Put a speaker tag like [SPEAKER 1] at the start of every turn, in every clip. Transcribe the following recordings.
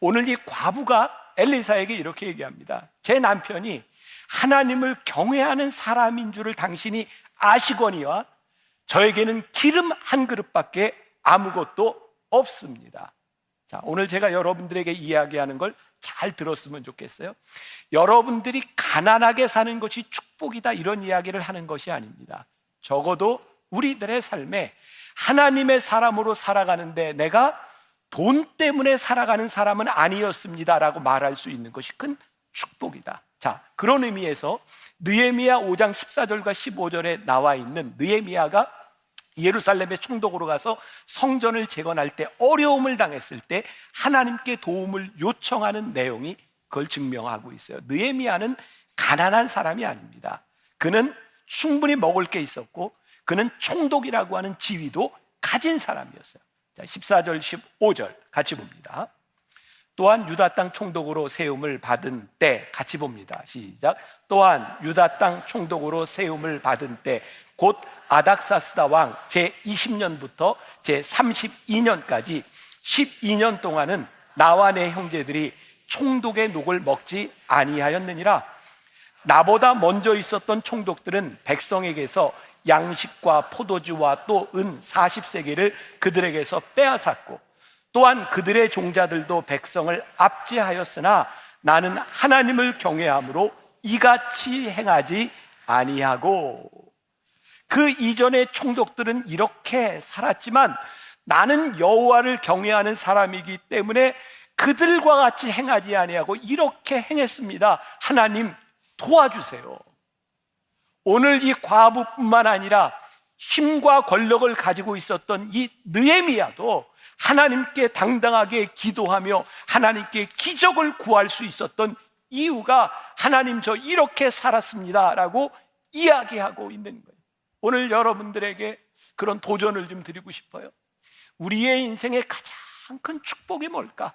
[SPEAKER 1] 오늘 이 과부가 엘리사에게 이렇게 얘기합니다. 제 남편이 하나님을 경외하는 사람인 줄을 당신이 아시거니와 저에게는 기름 한 그릇밖에 아무것도 없습니다. 자, 오늘 제가 여러분들에게 이야기하는 걸 잘 들었으면 좋겠어요. 여러분들이 가난하게 사는 것이 축복이다 이런 이야기를 하는 것이 아닙니다. 적어도 우리들의 삶에 하나님의 사람으로 살아가는데 내가 돈 때문에 살아가는 사람은 아니었습니다라고 말할 수 있는 것이 큰 축복이다. 자, 그런 의미에서 느헤미야 5장 14절과 15절에 나와 있는 느헤미야가 예루살렘의 총독으로 가서 성전을 재건할 때 어려움을 당했을 때 하나님께 도움을 요청하는 내용이 그걸 증명하고 있어요. 느헤미야는 가난한 사람이 아닙니다. 그는 충분히 먹을 게 있었고 그는 총독이라고 하는 지위도 가진 사람이었어요. 자, 14절 15절 같이 봅니다. 또한 유다 땅 총독으로 세움을 받은 때 같이 봅니다. 시작. 또한 유다 땅 총독으로 세움을 받은 때 곧 아닥사스다 왕 제 20년부터 제 32년까지 12년 동안은 나와 내 형제들이 총독의 녹을 먹지 아니하였느니라. 나보다 먼저 있었던 총독들은 백성에게서 양식과 포도주와 또 은 40세계를 그들에게서 빼앗았고 또한 그들의 종자들도 백성을 압제하였으나 나는 하나님을 경외함으로 이같이 행하지 아니하고 그 이전의 총독들은 이렇게 살았지만 나는 여호와를 경외하는 사람이기 때문에 그들과 같이 행하지 아니하고 이렇게 행했습니다. 하나님 도와주세요. 오늘 이 과부뿐만 아니라 힘과 권력을 가지고 있었던 이 느헤미야도 하나님께 당당하게 기도하며 하나님께 기적을 구할 수 있었던 이유가 하나님 저 이렇게 살았습니다 라고 이야기하고 있는 거예요. 오늘 여러분들에게 그런 도전을 좀 드리고 싶어요. 우리의 인생의 가장 큰 축복이 뭘까?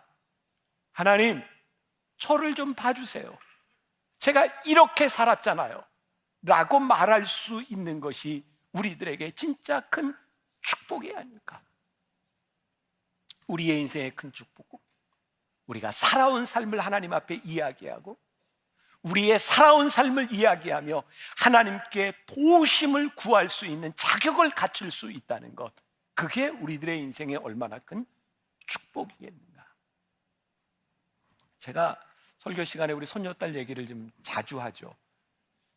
[SPEAKER 1] 하나님, 저를 좀 봐주세요. 제가 이렇게 살았잖아요. 라고 말할 수 있는 것이 우리들에게 진짜 큰 축복이 아닐까. 우리의 인생의 큰 축복. 우리가 살아온 삶을 하나님 앞에 이야기하고 우리의 살아온 삶을 이야기하며 하나님께 도우심을 구할 수 있는 자격을 갖출 수 있다는 것. 그게 우리들의 인생에 얼마나 큰 축복이겠는가. 제가 설교 시간에 우리 손녀딸 얘기를 좀 자주 하죠.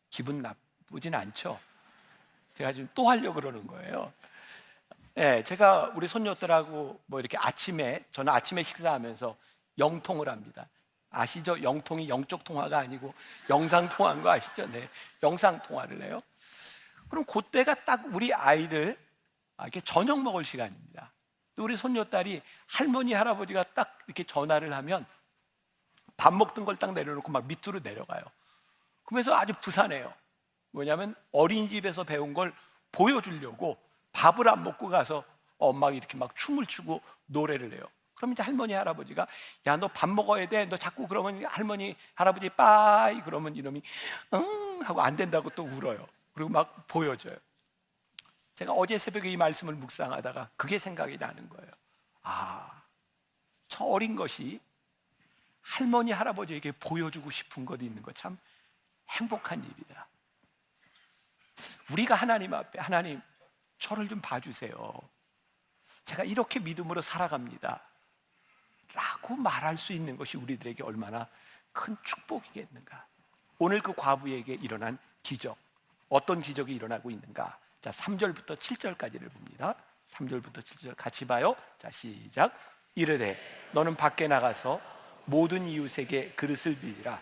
[SPEAKER 1] 기분 나쁘진 않죠. 제가 지금 또 하려고 그러는 거예요. 예, 제가 우리 손녀들하고 뭐 이렇게 아침에 저는 아침에 식사하면서 영통을 합니다. 아시죠? 영통이 영적 통화가 아니고 영상 통화인 거 아시죠? 네, 영상 통화를 해요. 그럼 그때가 딱 우리 아이들 아, 이렇게 저녁 먹을 시간입니다. 또 우리 손녀딸이 할머니 할아버지가 딱 이렇게 전화를 하면 밥 먹던 걸 딱 내려놓고 막 밑으로 내려가요. 그러면서 아주 부산해요. 뭐냐면 어린이집에서 배운 걸 보여주려고 밥을 안 먹고 가서 엄마가 이렇게 막 춤을 추고 노래를 해요. 그럼 이제 할머니 할아버지가 야 너 밥 먹어야 돼. 너 자꾸 그러면 할머니 할아버지 빠이 그러면 이놈이 응 하고 안 된다고 또 울어요. 그리고 막 보여줘요. 제가 어제 새벽에 이 말씀을 묵상하다가 그게 생각이 나는 거예요. 아, 저 어린 것이 할머니 할아버지에게 보여주고 싶은 것이 있는 것참 행복한 일이다. 우리가 하나님 앞에 하나님 저를 좀 봐주세요. 제가 이렇게 믿음으로 살아갑니다. 라고 말할 수 있는 것이 우리들에게 얼마나 큰 축복이겠는가. 오늘 그 과부에게 일어난 기적. 어떤 기적이 일어나고 있는가. 자, 3절부터 7절까지를 봅니다. 3절부터 7절 같이 봐요. 자, 시작. 이르되 너는 밖에 나가서 모든 이웃에게 그릇을 빌리라.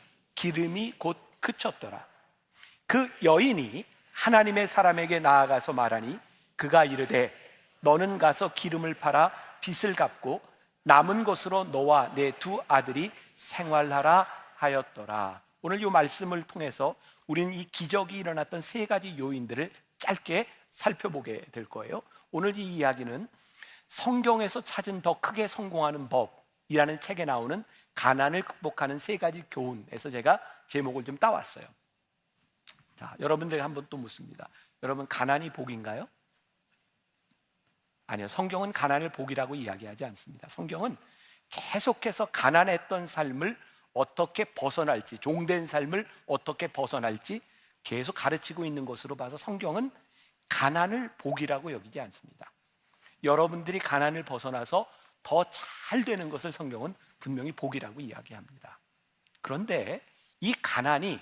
[SPEAKER 1] 기름이 곧 그쳤더라. 그 여인이 하나님의 사람에게 나아가서 말하니 그가 이르되 너는 가서 기름을 팔아 빚을 갚고 남은 것으로 너와 내 두 아들이 생활하라 하였더라. 오늘 이 말씀을 통해서 우리는 이 기적이 일어났던 세 가지 요인들을 짧게 살펴보게 될 거예요. 오늘 이 이야기는 성경에서 찾은 더 크게 성공하는 법이라는 책에 나오는 가난을 극복하는 세 가지 교훈에서 제가 제목을 좀 따왔어요. 자, 여러분들에게 한번 또 묻습니다. 여러분 가난이 복인가요? 아니요. 성경은 가난을 복이라고 이야기하지 않습니다. 성경은 계속해서 가난했던 삶을 어떻게 벗어날지, 종된 삶을 어떻게 벗어날지 계속 가르치고 있는 것으로 봐서 성경은 가난을 복이라고 여기지 않습니다. 여러분들이 가난을 벗어나서 더 잘 되는 것을 성경은 분명히 복이라고 이야기합니다. 그런데 이 가난이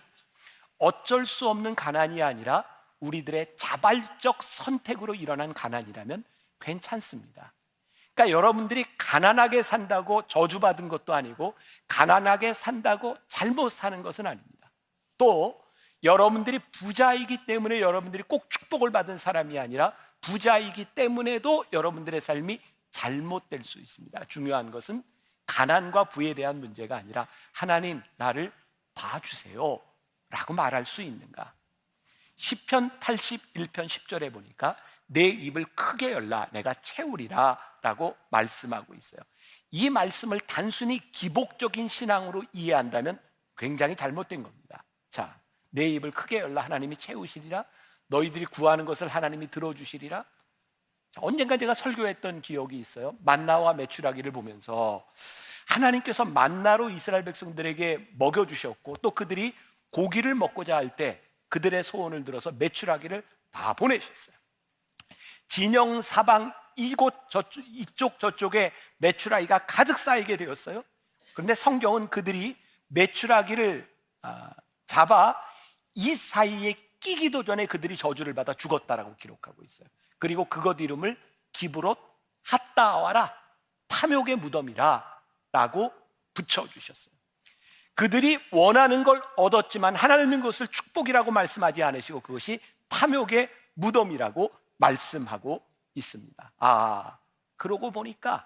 [SPEAKER 1] 어쩔 수 없는 가난이 아니라 우리들의 자발적 선택으로 일어난 가난이라면 괜찮습니다. 그러니까 여러분들이 가난하게 산다고 저주받은 것도 아니고 가난하게 산다고 잘못 사는 것은 아닙니다. 또 여러분들이 부자이기 때문에 여러분들이 꼭 축복을 받은 사람이 아니라 부자이기 때문에도 여러분들의 삶이 잘못될 수 있습니다. 중요한 것은 가난과 부에 대한 문제가 아니라 하나님 나를 봐주세요 라고 말할 수 있는가? 10편 81편 10절에 보니까 내 입을 크게 열라 내가 채우리라 라고 말씀하고 있어요. 이 말씀을 단순히 기복적인 신앙으로 이해한다면 굉장히 잘못된 겁니다. 자, 내 입을 크게 열라 하나님이 채우시리라 너희들이 구하는 것을 하나님이 들어주시리라 자, 언젠가 제가 설교했던 기억이 있어요. 만나와 메추라기를 보면서 하나님께서 만나로 이스라엘 백성들에게 먹여 주셨고 또 그들이 고기를 먹고자 할 때 그들의 소원을 들어서 메추라기를 다 보내셨어요. 진영 사방 이곳 저쪽, 이쪽 저쪽에 메추라기가 가득 쌓이게 되었어요. 그런데 성경은 그들이 메추라기를 아, 잡아 이 사이에 끼기도 전에 그들이 저주를 받아 죽었다라고 기록하고 있어요. 그리고 그것 이름을 기브롯 핫다와라 탐욕의 무덤이라 라고 붙여 주셨어요. 그들이 원하는 걸 얻었지만 하나님은 그것을 축복이라고 말씀하지 않으시고 그것이 탐욕의 무덤이라고 말씀하고 있습니다. 아, 그러고 보니까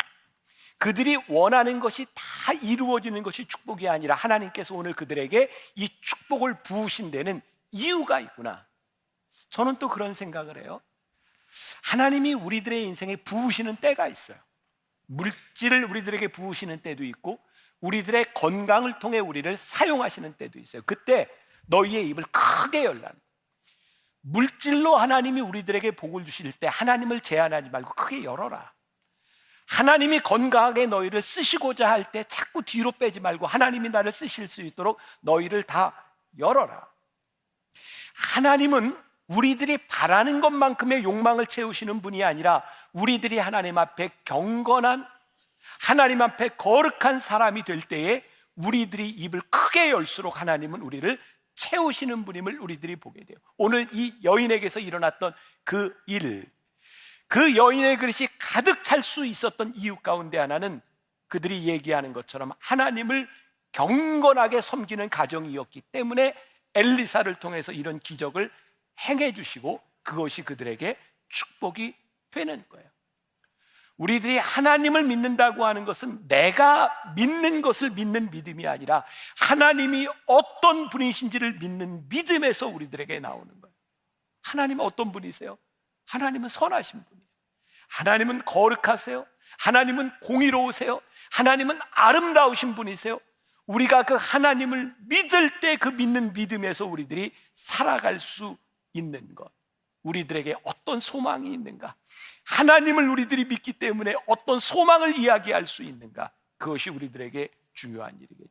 [SPEAKER 1] 그들이 원하는 것이 다 이루어지는 것이 축복이 아니라 하나님께서 오늘 그들에게 이 축복을 부으신 데는 이유가 있구나. 저는 또 그런 생각을 해요. 하나님이 우리들의 인생에 부으시는 때가 있어요. 물질을 우리들에게 부으시는 때도 있고 우리들의 건강을 통해 우리를 사용하시는 때도 있어요. 그때 너희의 입을 크게 열라는 물질로 하나님이 우리들에게 복을 주실 때 하나님을 제한하지 말고 크게 열어라. 하나님이 건강하게 너희를 쓰시고자 할 때 자꾸 뒤로 빼지 말고 하나님이 나를 쓰실 수 있도록 너희를 다 열어라. 하나님은 우리들이 바라는 것만큼의 욕망을 채우시는 분이 아니라 우리들이 하나님 앞에 경건한 하나님 앞에 거룩한 사람이 될 때에 우리들이 입을 크게 열수록 하나님은 우리를 채우시는 분임을 우리들이 보게 돼요. 오늘 이 여인에게서 일어났던 그 일, 그 여인의 그릇이 가득 찰 수 있었던 이유 가운데 하나는 그들이 얘기하는 것처럼 하나님을 경건하게 섬기는 가정이었기 때문에 엘리사를 통해서 이런 기적을 행해 주시고 그것이 그들에게 축복이 되는 거예요. 우리들이 하나님을 믿는다고 하는 것은 내가 믿는 것을 믿는 믿음이 아니라 하나님이 어떤 분이신지를 믿는 믿음에서 우리들에게 나오는 거예요. 하나님은 어떤 분이세요? 하나님은 선하신 분이에요. 하나님은 거룩하세요. 하나님은 공의로우세요. 하나님은 아름다우신 분이세요. 우리가 그 하나님을 믿을 때 그 믿는 믿음에서 우리들이 살아갈 수 있는 것. 우리들에게 어떤 소망이 있는가? 하나님을 우리들이 믿기 때문에 어떤 소망을 이야기할 수 있는가? 그것이 우리들에게 중요한 일이겠죠.